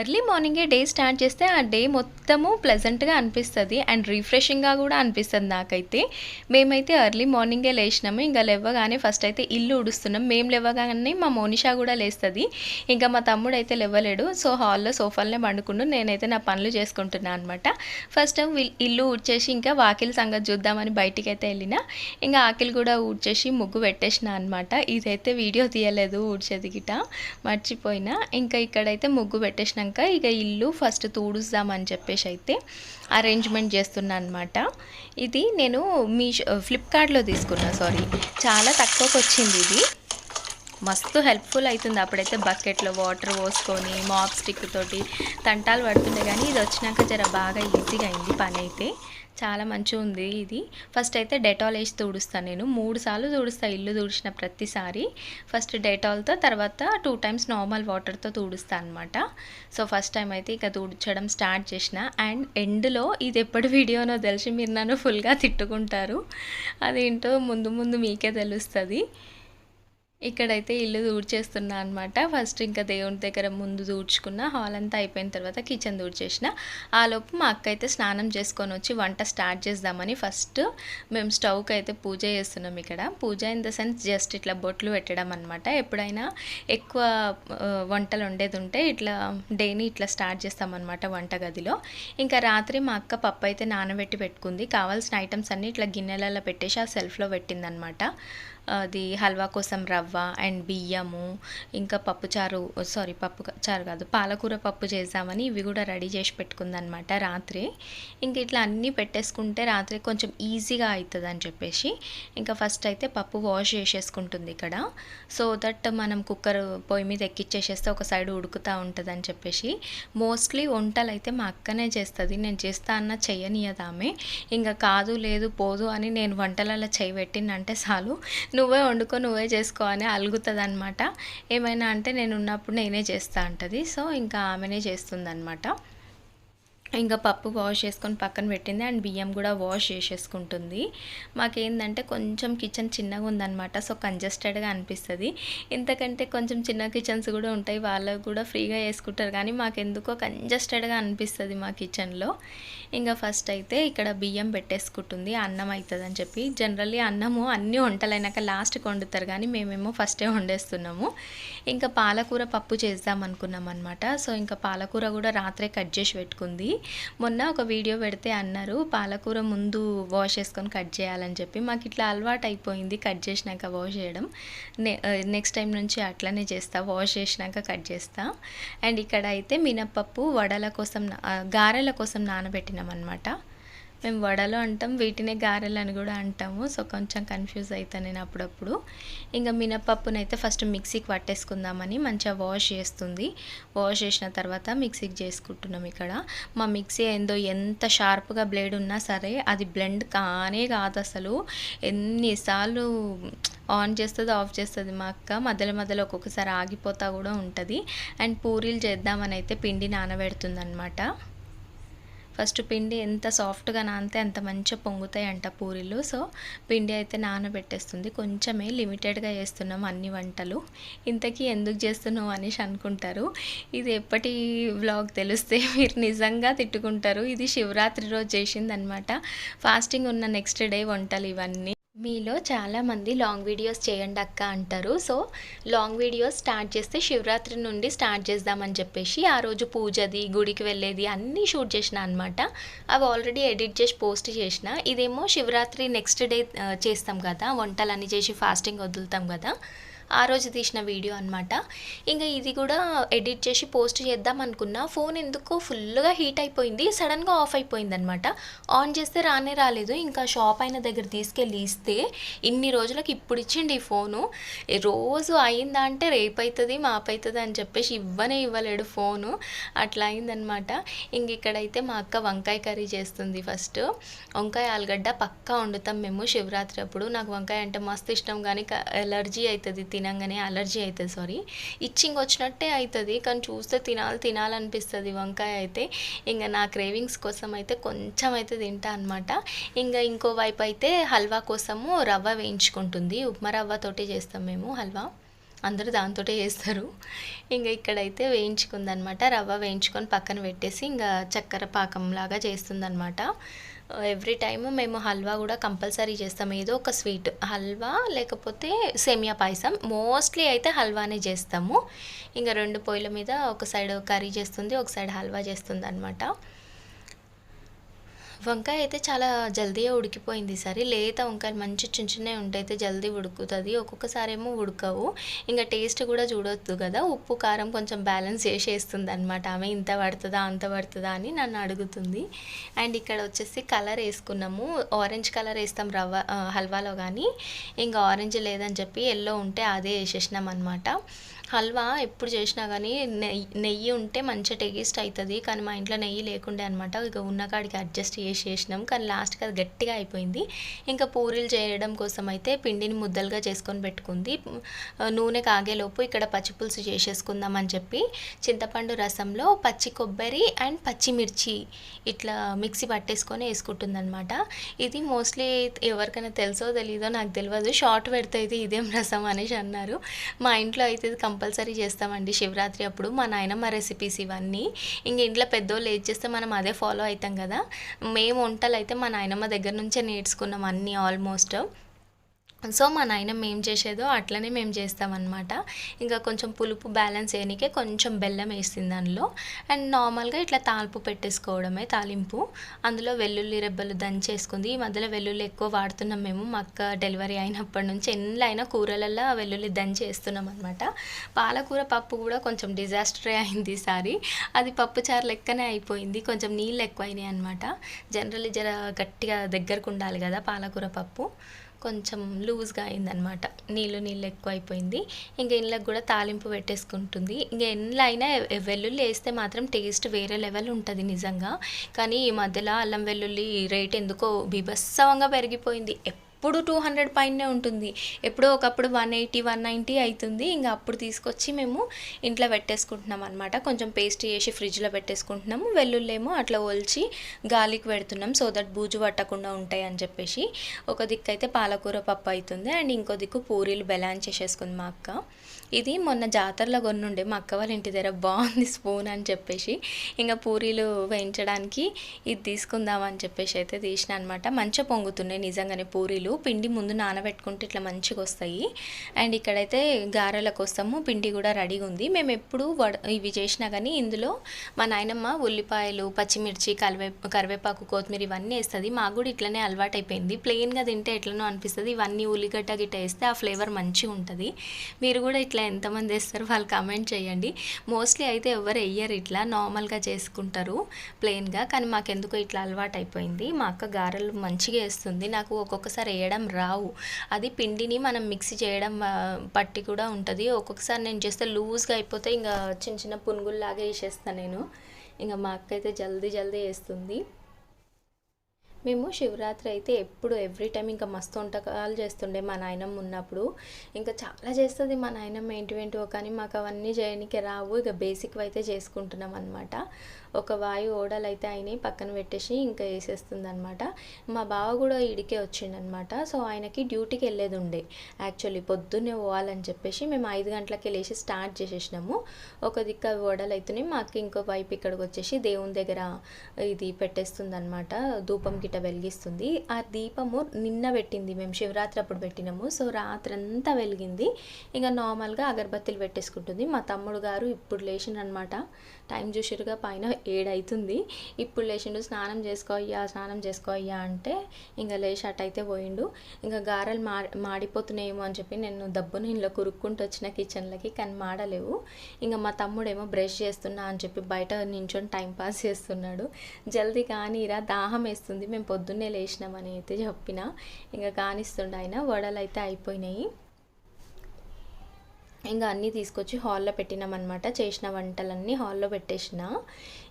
Early మార్నింగే day start చేస్తే ఆ డే మొత్తము ప్లెజెంట్గా అనిపిస్తుంది అండ్ రిఫ్రెషింగ్గా కూడా అనిపిస్తుంది నాకైతే. మేమైతే ఎర్లీ మార్నింగే లేచినాము ఇంకా లేవగానే ఫస్ట్ అయితే ఇల్లు ఉడుస్తున్నాం మేము లేవగానే మా మోనిషా కూడా లేస్తుంది. ఇంకా మా తమ్ముడు అయితే లేవలేడు. సో హాల్లో సోఫాలనే పండుకుండు నేనైతే నా పనులు చేసుకుంటున్నాను అనమాట ఫస్ట్ ఇల్లు ఊడ్చేసి ఇంకా వాకిలి సంగతి చూద్దామని బయటికి అయితే వెళ్ళిన ఇంకా ఆకిలి కూడా ఊడ్చేసి ముగ్గు పెట్టేసిన అనమాట ఇదైతే వీడియో తీయలేదు ఊడ్చేది గిట మర్చిపోయినా. ఇంకా ఇక్కడైతే ముగ్గు పెట్టేసినాక ఇక ఇల్లు ఫస్ట్ తూడుస్తామని చెప్పేసి అయితే అరేంజ్మెంట్ చేస్తున్నా అనమాట ఇది నేను మీ ఫ్లిప్కార్ట్లో తీసుకున్నా సారీ చాలా తక్కువకి వచ్చింది ఇది. మస్తు హెల్ప్ఫుల్ అవుతుంది అప్పుడైతే బకెట్లో వాటర్ పోసుకొని మాప్ స్టిక్ తోటి తంటాలు పడుతుండే కానీ ఇది వచ్చినాక జర బాగా ఈజీగా అయింది పని అయితే. చాలా మంచిగా ఉంది ఇది. ఫస్ట్ అయితే డెటాల్ వేసి తుడుస్తాను నేను. మూడు సార్లు తుడుస్తా ఇల్లు తుడిచిన ప్రతిసారి. ఫస్ట్ డెటాల్తో తర్వాత టూ టైమ్స్ నార్మల్ వాటర్తో తుడుస్తాను అనమాట సో ఫస్ట్ టైం అయితే ఇక తుడిచడం స్టార్ట్ చేసిన. అండ్ ఎండ్లో ఇది ఎప్పటి వీడియోనో తెలిసి మీరు నన్ను ఫుల్గా తిట్టుకుంటారు. అదేంటో ముందు ముందు మీకే తెలుస్తుంది. ఇక్కడైతే ఇల్లు దూడ్చేస్తున్నా అనమాట ఫస్ట్ ఇంకా దేవుని దగ్గర ముందు దూడ్చుకున్న హాల్ అంతా అయిపోయిన తర్వాత కిచెన్ దూడ్చేసిన ఆలోపు మా అక్క అయితే స్నానం చేసుకొని వచ్చి వంట స్టార్ట్ చేద్దామని ఫస్ట్ మేము స్టవ్కి అయితే పూజ చేస్తున్నాం ఇక్కడ. Puja in the sense just ఇట్లా బొట్లు పెట్టడం అనమాట ఎప్పుడైనా ఎక్కువ వంటలు వండేది ఉంటే ఇట్లా డేని ఇట్లా స్టార్ట్ చేస్తామన్నమాట వంట గదిలో. ఇంకా రాత్రి మా అక్క పప్పు అయితే నానబెట్టి పెట్టుకుంది. కావాల్సిన ఐటమ్స్ అన్నీ ఇట్లా గిన్నెలలో పెట్టేసి ఆ సెల్ఫ్లో పెట్టిందనమాట అది హల్వా కోసం రవ్వ అండ్ బియ్యము ఇంకా పప్పుచారు సారీ పప్పు చారు కాదు పాలకూర పప్పు చేద్దామని ఇవి కూడా రెడీ చేసి పెట్టుకుందనమాట రాత్రి. ఇంక ఇట్లా అన్నీ పెట్టేసుకుంటే రాత్రి కొంచెం ఈజీగా అవుతుంది అని చెప్పేసి ఇంకా ఫస్ట్ అయితే పప్పు వాష్ చేసేసుకుంటుంది ఇక్కడ. సో దట్ మనం కుక్కర్ పొయ్యి మీద ఎక్కిచ్చేసేస్తే ఒక సైడ్ ఉడుకుతూ ఉంటుంది అని చెప్పేసి మోస్ట్లీ వంటలు అయితే మా అక్కనే చేస్తుంది. నేను చేస్తా అన్న చెయ్యనియదు ఆమె. ఇంకా కాదు లేదు పోదు అని నేను వంటలలో చేయి పెట్టినంటే చాలు. నువ్వే వండుకో నువ్వే చేసుకో అని అలుగుతుంది అనమాట ఏమైనా అంటే నేను ఉన్నప్పుడు నేనే చేస్తా అంటది. సో ఇంకా ఆమెనే చేస్తుంది ఇంకా పప్పు వాష్ చేసుకొని పక్కన పెట్టింది అండ్ బియ్యం కూడా వాష్ చేసేసుకుంటుంది. మాకేందంటే కొంచెం కిచెన్ చిన్నగా ఉందన్నమాట సో కంజెస్టెడ్గా అనిపిస్తుంది. ఇంతకంటే కొంచెం చిన్న కిచెన్స్ కూడా ఉంటాయి వాళ్ళకు కూడా ఫ్రీగా వేసుకుంటారు కానీ మాకెందుకో కంజెస్టెడ్గా అనిపిస్తుంది మా కిచెన్లో. ఇంకా ఫస్ట్ అయితే ఇక్కడ బియ్యం పెట్టేసుకుంటుంది అన్నం అవుతుంది అని చెప్పి. జనరల్లీ అన్నము అన్ని వంటలైనాక లాస్ట్కి వండుతారు కానీ మేమేమో ఫస్టే వండేస్తున్నాము. ఇంకా పాలకూర పప్పు చేద్దాం అనుకున్నాం అనమాట సో ఇంకా పాలకూర కూడా రాత్రే కట్ చేసి పెట్టుకుంది. మొన్న ఒక వీడియో పెడితే అన్నారు పాలకూర ముందు వాష్ చేసుకొని కట్ చేయాలని చెప్పి. మాకు ఇట్లా అలవాటు అయిపోయింది కట్ చేసినాక వాష్ చేయడం. నె నెక్స్ట్ టైం నుంచి అట్లనే చేస్తా వాష్ చేసినాక కట్ చేస్తా. అండ్ ఇక్కడ అయితే మినప్పప్పు వడల కోసం గారెల కోసం నానబెట్టినాం అనమాట మేము వడలు అంటాం వీటినే గారెలు అని కూడా అంటాము. సో కొంచెం కన్ఫ్యూజ్ అవుతాను నేను అప్పుడప్పుడు. ఇంకా మినపప్పునైతే ఫస్ట్ మిక్సీకి పట్టేసుకుందామని మంచిగా వాష్ చేస్తుంది. వాష్ చేసిన తర్వాత మిక్సీకి చేసుకుంటున్నాం ఇక్కడ. మా మిక్సీ ఏందో ఎంత షార్ప్గా బ్లేడ్ ఉన్నా సరే అది బ్లెండ్ కానే కాదు అసలు. ఎన్నిసార్లు ఆన్ చేస్తుంది ఆఫ్ చేస్తుంది మా అక్క. మధ్యలో మధ్యలో ఒక్కొక్కసారి ఆగిపోతా కూడా ఉంటుంది. అండ్ పూరీలు చేద్దామని అయితే పిండి నానబెడుతుంది అనమాట ఫస్ట్ పిండి ఎంత సాఫ్ట్గా నానితే అంత మంచిగా పొంగుతాయి అంట పూరీలు. సో పిండి అయితే నానబెట్టేస్తుంది. కొంచెమే లిమిటెడ్గా చేస్తున్నాం అన్ని వంటలు. ఇంతకీ ఎందుకు చేస్తున్నావు అనేసి అనుకుంటారు. ఇది ఎప్పటి వ్లాగ్ తెలిస్తే మీరు నిజంగా తిట్టుకుంటారు. ఇది శివరాత్రి రోజు చేసిందనమాట ఫాస్టింగ్ ఉన్న నెక్స్ట్ డే వంటలు ఇవన్నీ. మీలో చాలామంది లాంగ్ వీడియోస్ చేయండి అక్క అంటారు. సో లాంగ్ వీడియోస్ స్టార్ట్ చేస్తే శివరాత్రి నుండి స్టార్ట్ చేద్దామని చెప్పేసి ఆ రోజు పూజది గుడికి వెళ్ళేది అన్నీ షూట్ చేసిన అనమాట అవి ఆల్రెడీ ఎడిట్ చేసి పోస్ట్ చేసిన. ఇదేమో శివరాత్రి నెక్స్ట్ డే చేస్తాం కదా వంటలన్నీ చేసి ఫాస్టింగ్ వదులుతాం కదా. ఆ రోజు తీసిన వీడియో అనమాట ఇంకా ఇది కూడా ఎడిట్ చేసి పోస్ట్ చేద్దాం అనుకున్నా ఫోన్ ఎందుకో ఫుల్గా హీట్ అయిపోయింది సడన్గా ఆఫ్ అయిపోయింది అనమాట ఆన్ చేస్తే రానే రాలేదు ఇంకా షాప్ అయిన దగ్గర తీసుకెళ్ళి ఇస్తే ఇన్ని రోజులకు ఇప్పుడు ఇచ్చిండి ఈ ఫోను. రోజు అయిందా అంటే రేపు అవుతుంది అవుతుంది అని చెప్పేసి ఇవ్వనే ఇవ్వలేడు ఫోను. అట్లా అయిందనమాట ఇంక ఇక్కడైతే మా అక్క వంకాయ కర్రీ చేస్తుంది ఫస్ట్. వంకాయ ఆలుగడ్డ పక్కా వండుతాం మేము శివరాత్రి అప్పుడు. నాకు వంకాయ అంటే మస్తు ఇష్టం కానీ ఎలర్జీ అవుతుంది తినంగానే అలర్జీ అవుతుంది సారీ ఇచ్చింగ్ వచ్చినట్టే అవుతుంది కానీ చూస్తే తినాలి తినాలనిపిస్తుంది వంకాయ అయితే. ఇంకా నా క్రేవింగ్స్ కోసం అయితే కొంచెం అయితే తింటా అనమాట ఇంకా ఇంకో వైపు అయితే హల్వా కోసము రవ్వ వేయించుకుంటుంది. ఉప్మా రవ్వతోటే చేస్తాం మేము హల్వా. అందరూ దాంతోటే చేస్తారు. ఇంకా ఇక్కడైతే వేయించుకుందనమాట రవ్వ వేయించుకొని పక్కన పెట్టేసి ఇంకా చక్కెర పాకంలాగా చేస్తుందనమాట ఎవ్రీ టైము మేము హల్వా కూడా కంపల్సరీ చేస్తాం. ఏదో ఒక స్వీట్. హల్వా లేకపోతే సేమియా పాయసం. మోస్ట్లీ అయితే హల్వానే చేస్తాము. ఇంకా రెండు పొయ్యిల మీద ఒక సైడ్ కర్రీ చేస్తుంది ఒక సైడ్ హల్వా చేస్తుంది అనమాట వంకాయ అయితే చాలా జల్దీగా ఉడికిపోయింది సరే. లేత వంకాయలు మంచి చిన్న చిన్నవి ఉంటే అయితే జల్దీ ఉడుకుతుంది. ఒక్కొక్కసారి ఏమో ఉడకవు. ఇంకా టేస్ట్ కూడా చూడొద్దు కదా. ఉప్పు కారం కొంచెం బ్యాలెన్స్ చేసేస్తుంది అనమాట ఆమె ఇంత పడుతుందా అంత పడుతుందా అని నన్ను అడుగుతుంది. అండ్ ఇక్కడ వచ్చేసి కలర్ వేసుకున్నాము. ఆరెంజ్ కలర్ వేస్తాం రవ్వ హల్వాలో కానీ ఇంకా ఆరెంజ్ లేదని చెప్పి ఎల్లో ఉంటే అదే వేసేసినాం అనమాట హల్వా ఎప్పుడు చేసినా కానీ నెయ్యి నెయ్యి ఉంటే మంచిగా టేస్ట్ అవుతుంది కానీ మా ఇంట్లో నెయ్యి లేకుండే అనమాట ఇక ఉన్న కాడికి అడ్జస్ట్ చేసి చేసినాం. కానీ లాస్ట్కి అది గట్టిగా అయిపోయింది. ఇంకా పూరీలు చేయడం కోసం అయితే పిండిని ముద్దలుగా చేసుకొని పెట్టుకుంది. నూనె కాగేలోపు ఇక్కడ పచ్చిపులుసు చేసేసుకుందాం అని చెప్పి చింతపండు రసంలో పచ్చి కొబ్బరి అండ్ పచ్చిమిర్చి ఇట్లా మిక్సీ పట్టేసుకొని వేసుకుంటుందనమాట ఇది మోస్ట్లీ ఎవరికైనా తెలుసో తెలీదో నాకు తెలియదు షార్ట్ పెడితే ఇది ఇదేం రసం అనేసి అన్నారు. మా ఇంట్లో అయితే ఇది కంపల్సరీ కంపల్సరీ చేస్తామండి శివరాత్రి అప్పుడు. మా నాయనమ్మ రెసిపీస్ ఇవన్నీ. ఇంక ఇంట్లో పెద్దోళ్ళు ఏది చేస్తే మనం అదే ఫాలో అవుతాం కదా. మేము వంటలు అయితే మా నాయనమ్మ దగ్గర నుంచే నేర్చుకున్నాం అన్నీ ఆల్మోస్ట్ సో మా నాయనమ్మ ఏం చేసేదో అట్లనే మేము చేస్తామన్నమాట. ఇంకా కొంచెం పులుపు బ్యాలెన్స్ చేయనికే కొంచెం బెల్లం వేసింది దానిలో. అండ్ నార్మల్గా ఇట్లా తాలింపు పెట్టేసుకోవడమే తాలింపు. అందులో వెల్లుల్లి రెబ్బలు దంచేసుకుంది. ఈ మధ్యలో వెల్లుల్లి ఎక్కువ వాడుతున్నాం మేము. మా అక్క డెలివరీ అయినప్పటి నుంచి ఎన్ని అయినా కూరలలో వెల్లుల్లి దంచేస్తున్నాం అనమాట పాలకూర పప్పు కూడా కొంచెం డిజాస్టరే అయింది ఈసారి. అది పప్పు చారు లెక్కనే అయిపోయింది. కొంచెం నీళ్ళు ఎక్కువైనాయి అనమాట జనరల్లీ జర గట్టిగా దగ్గరకు ఉండాలి కదా పాలకూర పప్పు. కొంచెం లూజ్గా అయిందనమాట నీళ్ళు నీళ్ళు ఎక్కువ అయిపోయింది ఇంకా ఇంట్లోకి కూడా తాలింపు పెట్టేసుకుంటుంది. ఇంకా ఎన్ని అయినా వెల్లుల్లి వేస్తే మాత్రం టేస్ట్ వేరే లెవెల్ ఉంటుంది నిజంగా. కానీ ఈ మధ్యలో అల్లం వెల్లుల్లి రేట్ ఎందుకో బీభత్సవంగా పెరిగిపోయింది. ఎప్పుడు టూ హండ్రెడ్ పైనే ఉంటుంది. ఎప్పుడో ఒకప్పుడు వన్ ఎయిటీ వన్ నైంటీ అవుతుంది ఇంకా అప్పుడు తీసుకొచ్చి మేము ఇంట్లో పెట్టేసుకుంటున్నాం అనమాట కొంచెం పేస్ట్ చేసి ఫ్రిడ్జ్లో పెట్టేసుకుంటున్నాము. వెల్లుల్లేమో అట్లా ఒలిచి గాలికి పెడుతున్నాం. సో దట్ బూజు పట్టకుండా ఉంటాయి అని చెప్పేసి. ఒక దిక్కు అయితే పాలకూర పప్పు అవుతుంది అండ్ ఇంకో దిక్కు పూరీలు బెలాన్ చేసేసుకుంది మా అక్క. ఇది మొన్న జాతరలో కొన్నుండే మా అక్క వాళ్ళ ఇంటి దగ్గర బాగుంది స్పూన్ అని చెప్పేసి. ఇంకా పూరీలు వేయించడానికి ఇది తీసుకుందాం అని చెప్పేసి అయితే తీసిన అనమాట మంచిగా పొంగుతున్నాయి నిజంగానే పూరీలు. పిండి ముందు నానబెట్టుకుంటే ఇట్లా మంచిగా వస్తాయి. అండ్ ఇక్కడైతే గారెల కోసము పిండి కూడా రెడీగా ఉంది. మేము ఎప్పుడు వడ ఇవి చేసినా కానీ ఇందులో మా నాయనమ్మ ఉల్లిపాయలు పచ్చిమిర్చి కరివే కరివేపాకు కొత్తిమీర ఇవన్నీ వేస్తుంది. మాకు కూడా ఇట్లనే అలవాటు అయిపోయింది ప్లెయిన్గా తింటే ఎట్లనో అనిపిస్తుంది. ఇవన్నీ ఉల్లిగడ్డ గిట్ట వేస్తే ఆ ఫ్లేవర్ మంచిగా ఉంటుంది. మీరు కూడా ఇట్లా ఎంతమంది వేస్తారు వాళ్ళు కామెంట్ చేయండి. మోస్ట్లీ అయితే ఎవరు వేయరు ఇట్లా. నార్మల్గా చేసుకుంటారు ప్లెయిన్గా కానీ మాకెందుకో ఇట్లా అలవాటు అయిపోయింది. మా అక్క గారెలు మంచిగా వేస్తుంది. నాకు ఒక్కొక్కసారి వేయడం రావు. అది పిండిని మనం మిక్సీ చేయడం పట్టి కూడా ఉంటుంది. ఒక్కొక్కసారి నేను చేస్తే లూజ్గా అయిపోతే ఇంకా చిన్న చిన్న పునుగుల్లాగా వేసేస్తాను నేను. ఇంకా మా అక్క అయితే జల్దీ జల్దీ వేస్తుంది. మేము శివరాత్రి అయితే ఎప్పుడు ఎవ్రీ టైం ఇంకా మస్తు వంటకాలు చేస్తుండే మా నాయనమ్మ ఉన్నప్పుడు. ఇంకా చాలా చేస్తుంది మా నాయనమ్మ ఏంటివేంటివో కానీ మాకు అవన్నీ చేయడానికి రావు. ఇక బేసిక్ అయితే చేసుకుంటున్నాం అనమాట ఒక వాయు ఓడలు అయితే అయినాయి పక్కన పెట్టేసి ఇంకా వేసేస్తుంది అనమాట మా బావ కూడా ఇడికే వచ్చిండనమాట సో ఆయనకి డ్యూటీకి వెళ్ళేది ఉండే యాక్చువల్లీ పొద్దున్నే పోవాలని చెప్పేసి మేము ఐదు గంటలకి వెళ్ళేసి స్టార్ట్ చేసేసినాము. ఒక దిక్కు అవి ఓడలు అవుతున్నాయి మాకు ఇంకో వైపు ఇక్కడికి వచ్చేసి దేవుని దగ్గర ఇది పెట్టేస్తుంది అనమాట ధూపం గిట్ట వెలిగిస్తుంది. ఆ దీపము నిన్న పెట్టింది మేము శివరాత్రి అప్పుడు పెట్టినాము. సో రాత్రంతా వెలిగింది. ఇంకా నార్మల్గా అగరబత్తులు పెట్టేసుకుంటుంది. మా తమ్ముడు గారు ఇప్పుడు లేచిండనమాట టైం చూసిరుగా పైన ఏడైతుంది. ఇప్పుడు లేచిండు స్నానం చేసుకోయ్యా స్నానం చేసుకోయ్యా అంటే ఇంకా లేచి అటైతే పోయిండు. ఇంకా గారెలు మా మాడిపోతున్నాయేమో అని చెప్పి నేను దబ్బును ఇంట్లో కురుక్కుంటూ వచ్చిన కిచెన్లకి కానీ మాడలేవు. ఇంకా మా తమ్ముడేమో బ్రష్ చేస్తున్నా అని చెప్పి బయట నించొని టైం పాస్ చేస్తున్నాడు. జల్దీ కానీరా దాహం వేస్తుంది. మేము పొద్దున్నే లేచినామని అయితే చెప్పిన. ఇంకా కానిస్తుండ ఆయన. వడలు అయితే అయిపోయినాయి. ఇంకా అన్నీ తీసుకొచ్చి హాల్లో పెట్టినామన్నమాట. చేసిన వంటలన్నీ హాల్లో పెట్టేసిన.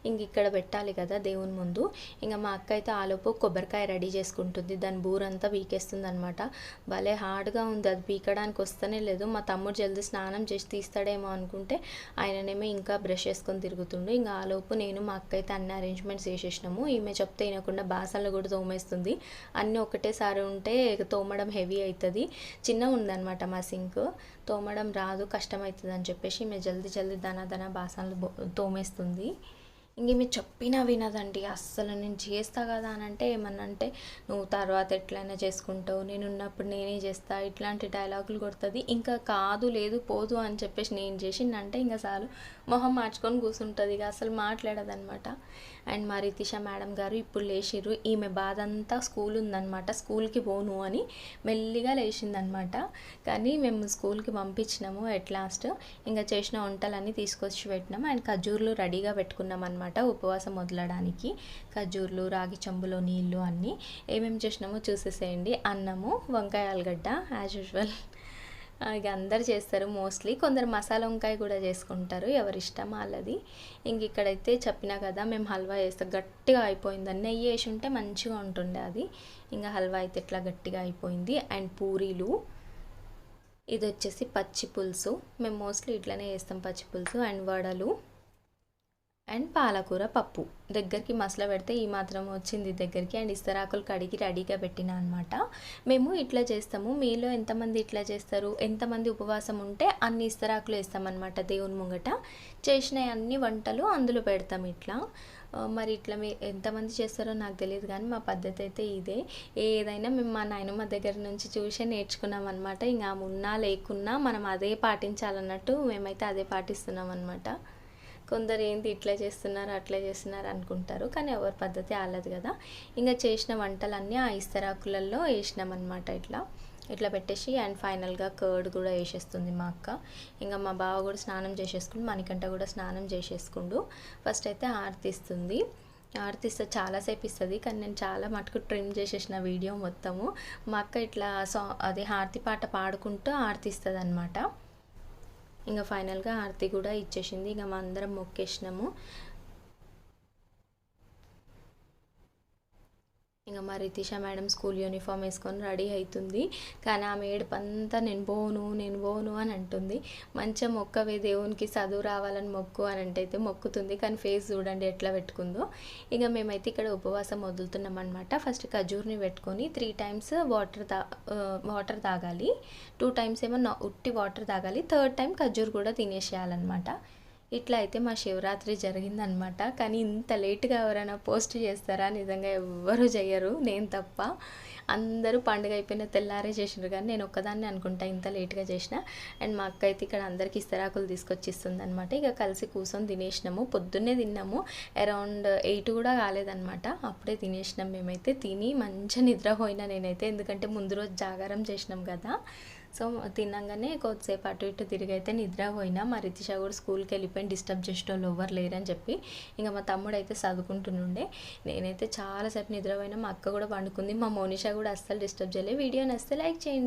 ఇంక ఇక్కడ పెట్టాలి కదా దేవుని ముందు. ఇంకా మా అక్క అయితే ఆలోపు కొబ్బరికాయ రెడీ చేసుకుంటుంది. దాని బూరంతా పీకేస్తుంది అనమాట భలే హార్డ్గా ఉంది. అది పీకడానికి వస్తూనే లేదు. మా తమ్ముడు జల్దీ స్నానం చేసి తీస్తాడేమో అనుకుంటే ఆయననేమో ఇంకా బ్రష్ చేసుకొని తిరుగుతుండు. ఇంకా ఆలోపు నేను మా అక్క అయితే అన్ని అరేంజ్మెంట్స్ చేసేసినాము. ఈమె చెప్తే వినకుండా బాసనలు కూడా తోమేస్తుంది. అన్నీ ఒకటేసారి ఉంటే తోమడం హెవీ అవుతుంది చిన్న ఉందన్నమాట మా సింక్. తోమడం రాదు. కష్టమవుతుంది అని చెప్పేసి ఈమె జల్దీ జల్దీ దన దన బాసనలు తోమేస్తుంది. ఇంక ఈమె చెప్పినా వినదండి. అస్సలు నేను చేస్తా కదా అని అంటే ఏమన్నా అంటే నువ్వు తర్వాత ఎట్లయినా చేసుకుంటావు నేను ఉన్నప్పుడు నేనే చేస్తా ఇట్లాంటి డైలాగులు కొడుతుంది. ఇంకా కాదు లేదు పోదు అని చెప్పేసి నేను చేసిందంటే ఇంకా చాలు. మొహం మార్చుకొని కూర్చుంటుంది ఇక అసలు మాట్లాడదనమాట. అండ్ మా రితిష మేడం గారు ఇప్పుడు లేచిర్రు. ఈమె బాధ అంతా స్కూల్ ఉందన్నమాట స్కూల్కి పోను అని మెల్లిగా లేచిందనమాట. కానీ మేము స్కూల్కి పంపించినాము ఎట్ లాస్ట్. ఇంకా చేసిన వంటలన్నీ తీసుకొచ్చి పెట్టినాం. అండ్ ఖజూర్లు రెడీగా పెట్టుకున్నాం అనమాట ఉపవాసం వదలడానికి. ఖజూర్లు రాగి చెంబులో నీళ్ళు అన్నీ ఏమేమి చేసినామో చూసేసేయండి. అన్నము వంకాయ ఆలుగడ్డ యాజ్ యూజువల్ ఇక అందరు చేస్తారు మోస్ట్లీ. కొందరు మసాలా వంకాయ కూడా చేసుకుంటారు. ఎవరి ఇష్టం వాళ్ళది. ఇంక ఇక్కడైతే చెప్పినా కదా మేము హల్వా చేస్తాం. గట్టిగా అయిపోయింది. నెయ్యి వేసి ఉంటే మంచిగా ఉంటుండే అది. ఇంకా హల్వా అయితే ఇట్లా గట్టిగా అయిపోయింది. అండ్ పూరీలు. ఇది వచ్చేసి పచ్చి పులుసు. మేము మోస్ట్లీ ఇట్లనే చేస్తాం పచ్చి పులుసు. అండ్ వడలు. అండ్ పాలకూర పప్పు. దగ్గరికి మసల పెడితే ఈ మాత్రం వచ్చింది దగ్గరికి. అండ్ ఇస్తరాకులు కడిగి రెడీగా పెట్టిన అనమాట మేము ఇట్లా చేస్తాము. మీలో ఎంతమంది ఇట్లా చేస్తారు? ఎంతమంది ఉపవాసం ఉంటే అన్ని ఇస్తరాకులు వేస్తామన్నమాట దేవుని ముంగట. చేసిన అన్ని వంటలు అందులో పెడతాం ఇట్లా. మరి ఇట్లా మీ ఎంతమంది చేస్తారో నాకు తెలియదు కానీ మా పద్ధతి అయితే ఇదే. ఏదైనా మేము మా నాయనమ్మ దగ్గర నుంచి చూసే నేర్చుకున్నాం అనమాట ఇంకా ఉన్నా లేకున్నా మనం అదే పాటించాలన్నట్టు మేమైతే అదే పాటిస్తున్నాం అనమాట కొందరు ఏంది ఇట్లా చేస్తున్నారు అట్లా చేస్తున్నారు అనుకుంటారు. కానీ ఎవరి పద్ధతి ఆలదు కదా. ఇంకా చేసిన వంటలన్నీ ఆ ఇస్తరాకులలో వేసినాం అనమాట ఇట్లా. ఇట్లా పెట్టేసి అండ్ ఫైనల్గా కర్డ్ కూడా వేసేస్తుంది మా అక్క. ఇంకా మా బావ కూడా స్నానం చేసేసుకుండు మణికంఠ కూడా స్నానం చేసేసుకుండు. ఫస్ట్ అయితే ఆర్తిస్తుంది ఆర్తిస్తే చాలాసేపు ఇస్తుంది కానీ నేను చాలా మటుకు ట్రిమ్ చేసేసిన వీడియో మొత్తము. మా అక్క ఇట్లా సా అది హారతి పాట పాడుకుంటూ ఆర్తిస్తుంది అనమాట ఇంకా ఫైనల్గా ఆరతి కూడా ఇచ్చేసింది. ఇంకా మా అందరం మొక్కేసినాము. ఇంకా మా రితిష మేడం స్కూల్ యూనిఫామ్ వేసుకొని రెడీ అవుతుంది కానీ ఆమె ఏడుపంతా నేను పోను నేను పోను అని అంటుంది. మంచిగా మొక్కవే దేవునికి చదువు రావాలని మొక్కు అని అంటే అయితే మొక్కుతుంది. కానీ ఫేస్ చూడండి ఎట్లా పెట్టుకుందో. ఇక మేమైతే ఇక్కడ ఉపవాసం వదులుతున్నాం అనమాట ఫస్ట్ ఖజూర్ని పెట్టుకొని త్రీ టైమ్స్ వాటర్ తా వాటర్ తాగాలి. టూ టైమ్స్ ఏమో ఉట్టి వాటర్ తాగాలి. థర్డ్ టైం ఖజూర్ కూడా తినేసేయాలన్నమాట. ఇట్లా అయితే మా శివరాత్రి జరిగిందనమాట. కానీ ఇంత లేట్గా ఎవరైనా పోస్ట్ చేస్తారా? నిజంగా ఎవ్వరూ చేయరు నేను తప్ప. అందరూ పండుగ అయిపోయిన తెల్లారే చేసినారు కానీ నేను ఒక్కదాన్ని అనుకుంటా ఇంత లేట్గా చేసిన. అండ్ మా అక్క అయితే ఇక్కడ అందరికి ఇస్తరాకులు తీసుకొచ్చి ఇస్తుంది అనమాట ఇక కలిసి కూర్చొని తినేసినాము. పొద్దున్నే తిన్నాము. అరౌండ్ ఎయిట్ కూడా కాలేదన్నమాట అప్పుడే తినేసినాం మేమైతే. తిని మంచిగా నిద్రపోయినా నేనైతే. ఎందుకంటే ముందు రోజు జాగారం చేసినాం కదా. సో తిన్నాగానే కొద్దిసేపు అటు ఇటు తిరిగి అయితే నిద్రపోయినా మా రితిష కూడా స్కూల్కి వెళ్ళిపోయి డిస్టర్బ్ చేసేటోళ్ళు ఎవ్వరు లేరని చెప్పి ఇంకా మా తమ్ముడు అయితే చదువుకుంటుండే నేనైతే చాలాసేపు నిద్రపోయినా మా అక్క కూడా పండుకుంది మా మోనిషా కూడా అస్సలు డిస్టర్బ్ చేయలేదు. వీడియో నచ్చితే లైక్ చేయండి.